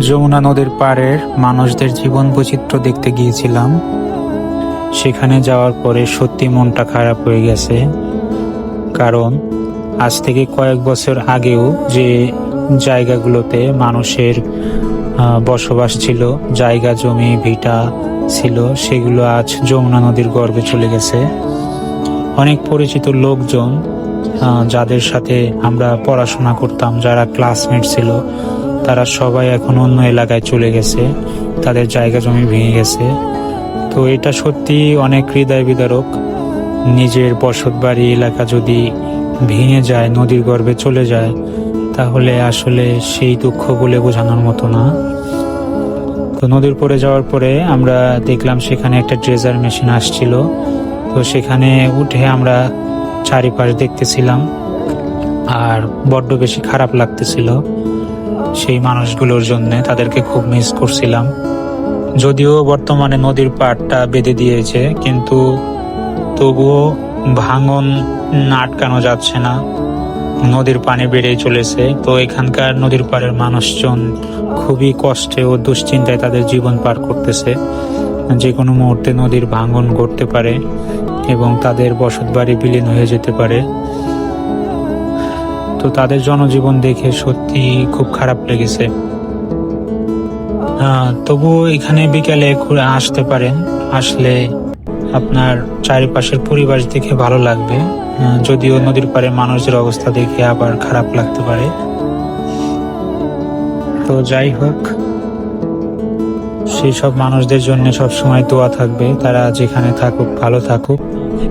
যমুনা নদীর পাড়ের মানুষদের জীবন বৈচিত্র্য দেখতে গিয়েছিলাম। সেখানে যাওয়ার পরে সত্যি মনটা খারাপ হয়ে গেছে। কারণ আজ থেকে কয়েক বছর আগেও যে জায়গাগুলোতে মানুষের বসবাস ছিল, জায়গা, জমি, ভিটা ছিল, সেগুলো আজ যমুনা নদীর গর্ভে চলে গেছে। অনেক পরিচিত লোকজন যাদের সাথে আমরা পড়াশোনা করতাম, যারা ক্লাসমেট ছিল, তারা সবাই এখন অন্য এলাকায় চলে গেছে। তাদের জায়গা জমি ভেঙে গেছে। তো এটা সত্যি অনেক হৃদয় বিদারক। নিজের বসত বাড়ি এলাকা যদি ভেঙে যায়, নদীর গর্ভে চলে যায়, তাহলে আসলে সেই দুঃখ বলে বোঝানোর মতো না। তো নদীর পরে যাওয়ার পরে আমরা দেখলাম সেখানে একটা ড্রেজার মেশিন আসছিল। তো সেখানে উঠে আমরা চারিপাশ দেখতেছিলাম, আর বড্ড বেশি খারাপ লাগতেছিল। সেই মানুষগুলোর জন্য তাদেরকে খুব মিস করছিলাম। যদিও বর্তমানে নদীর পাড়টা বেঁধে দিয়েছে, কিন্তু তবুও ভাঙন আটকানো যাচ্ছে না। নদীর পানি বেড়েই চলেছে, তো এখানকার নদীর পাড়ের মানুষজন খুবই কষ্টে ও দুশ্চিন্তায় তাদের জীবন পার করতেছে। যে কোনো মুহূর্তে নদীর ভাঙন ঘটতে পারে এবং তাদের বসতবাড়ি বিলীন হয়ে যেতে পারে। তো তাদের জনজীবন দেখে সত্যি খুব খারাপ লেগেছে। তবুও এখানে বিকালে ঘুরে আসতে পারেন। আসলে আপনার চারিপাশের পরিবেশ দেখে ভালো লাগবে। যদিও নদীর পাড়ে মানুষের অবস্থা দেখে আবার খারাপ লাগতে পারে। তো যাই হোক সেই সব মানুষদের জন্য সবসময় দোয়া থাকবে। তারা যেখানে থাকুক, ভালো থাকুক।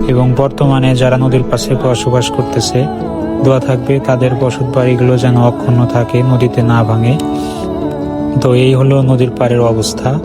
এবং বর্তমানে যারা নদীর পাশে বসবাস করতেছে, দোয়া থাকবে তাদের বসত বাড়িগুলো যেন অক্ষুণ্ণ থাকে, নদীতে না ভাঙে। তো এই হলো নদীর পাড়ের অবস্থা।